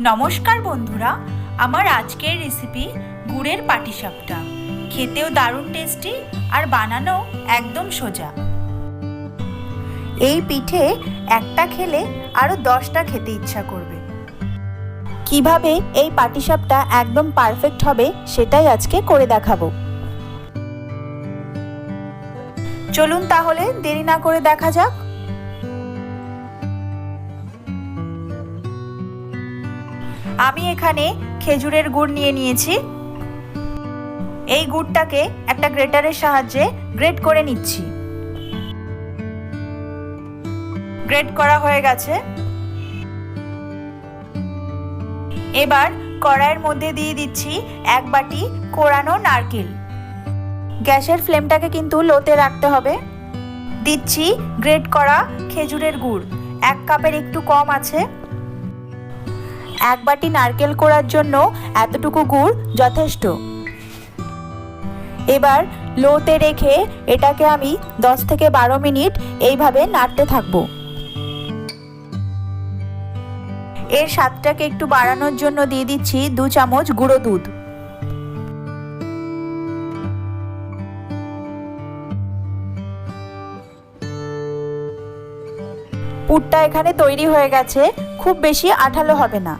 নমস্কার বন্ধুরা, আমার আজকের রেসিপি গুড়ের পাটিসাপটা। খেতেও দারুণ টেস্টি আর বানানো একদম সোজা। এই পিঠে একটা খেলে আরও দশটা খেতে ইচ্ছা করবে। কীভাবে এই পাটিসাপটা একদম পারফেক্ট হবে সেটাই আজকে করে দেখাবো। চলুন তাহলে দেরি না করে দেখা যাক। আমি এখানে খেজুরের গুড় নিয়ে নিয়েছি। এই গুড়টাকে একটা গ্রেটারের সাহায্যে গ্রেট করে নিচ্ছি। গ্রেট করা হয়ে গেছে। এবার কড়াইয়ের মধ্যে দিয়ে দিচ্ছি এক বাটি কোরানো নারকেল। গ্যাসের ফ্লেমটাকে কিন্তু লোতে রাখতে হবে। দিচ্ছি গ্রেট করা খেজুরের গুড়। এক কাপের একটু কম আছে। এক বাটি নারকেল করার জন্য এতটুকু গুড় যথেষ্ট। এবার লোতে রেখে এটাকে আমি দশ থেকে বারো মিনিট এইভাবে নাড়তে থাকব। এর স্বাদটাকে একটু বাড়ানোর জন্য দিয়ে দিচ্ছি দু চামচ গুঁড়ো দুধ। পুরটা এখানে তৈরি হয়ে গেছে। খুব বেশি আঠালো হবে না।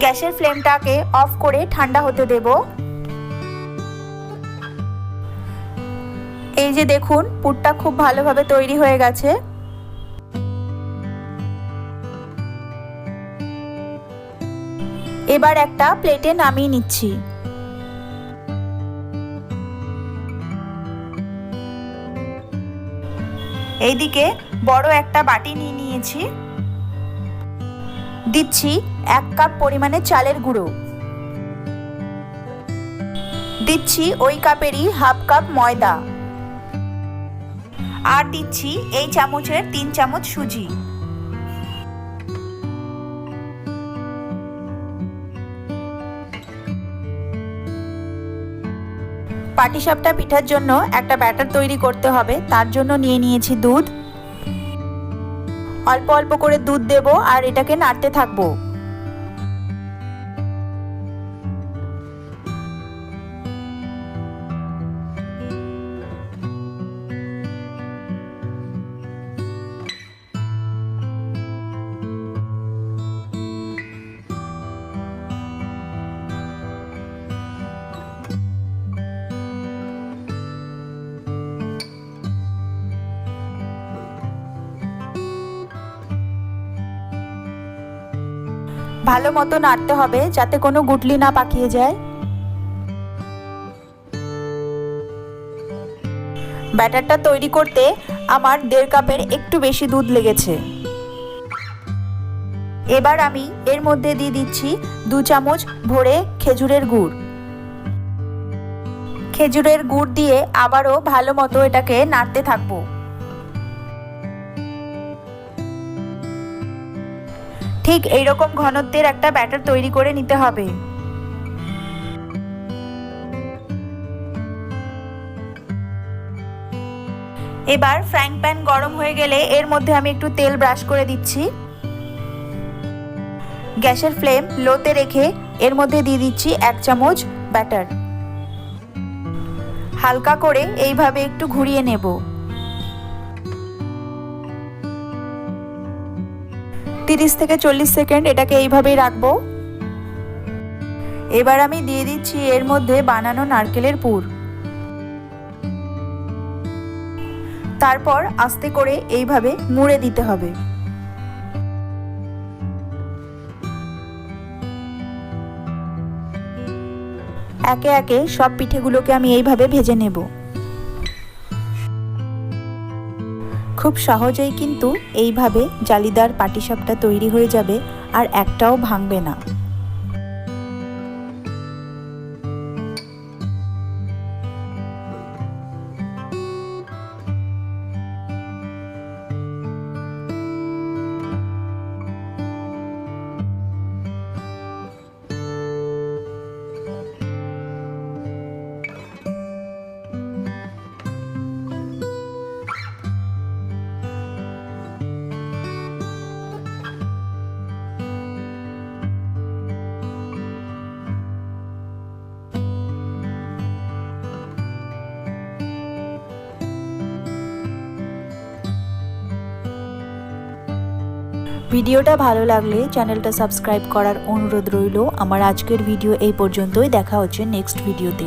গ্যাসের ফ্লেমটাকে অফ করে ঠান্ডা হতে দেব। এই যে দেখুন, পুরটা খুব ভালোভাবে তৈরি হয়ে গেছে। এবার একটা প্লেটে নামিয়ে নিচ্ছি। এইদিকে বড় একটা বাটি নিয়ে নিয়েছি। দিচ্ছি এক কাপ পরিমাণে চালের গুঁড়ো। দিচ্ছি ওই কাপেরই হাফ কাপ ময়দা। আর দিচ্ছি এই চামচের তিন চামচ সুজি। পাটিসাপটা পিঠার জন্য একটা ব্যাটার তৈরি করতে হবে, তার জন্য নিয়ে নিয়েছি দুধ। অল্প অল্প করে দুধ দেব আর এটাকে নাড়তে থাকব। ভালো মতো নাড়তে হবে যাতে কোনো গুটলি না পাকিয়ে যায়। ব্যাটারটা তৈরি করতে আমার দেড় কাপের একটু বেশি দুধ লেগেছে। এবার আমি এর মধ্যে দিয়ে দিচ্ছি দু চামচ ভরে খেজুরের গুড়। খেজুরের গুড় দিয়ে আবারও ভালো মতো এটাকে নাড়তে থাকব। ঠিক এইরকম ঘনত্বের একটা ব্যাটার তৈরি করে নিতে হবে। এবার ফ্রাইং প্যান গরম হয়ে গেলে এর মধ্যে আমি একটু তেল ব্রাশ করে দিচ্ছি। গ্যাসের ফ্লেম লোতে রেখে এর মধ্যে দিয়ে দিচ্ছি এক চামচ ব্যাটার হালকা করে এইভাবে একটু ঘুরিয়ে নেব। তিরিশ থেকে চল্লিশ সেকেন্ড এটাকে এইভাবেই রাখব। এবার আমি দিয়ে দিচ্ছি এর মধ্যে বানানো নারকেলের পুর। তারপর আস্তে করে এইভাবে মুড়ে দিতে হবে। একে একে সব পিঠেগুলোকে আমি এইভাবে ভেজে নেব। খুব সহজেই কিন্তু এইভাবে জালিদার পাটিসাপটা তৈরি হয়ে যাবে আর একটাও ভাঙবে না। ভিডিওটা ভালো লাগলে চ্যানেলটা সাবস্ক্রাইব করার অনুরোধ রইল। আমার আজকের ভিডিও এই পর্যন্তই। দেখা হচ্ছে নেক্সট ভিডিওতে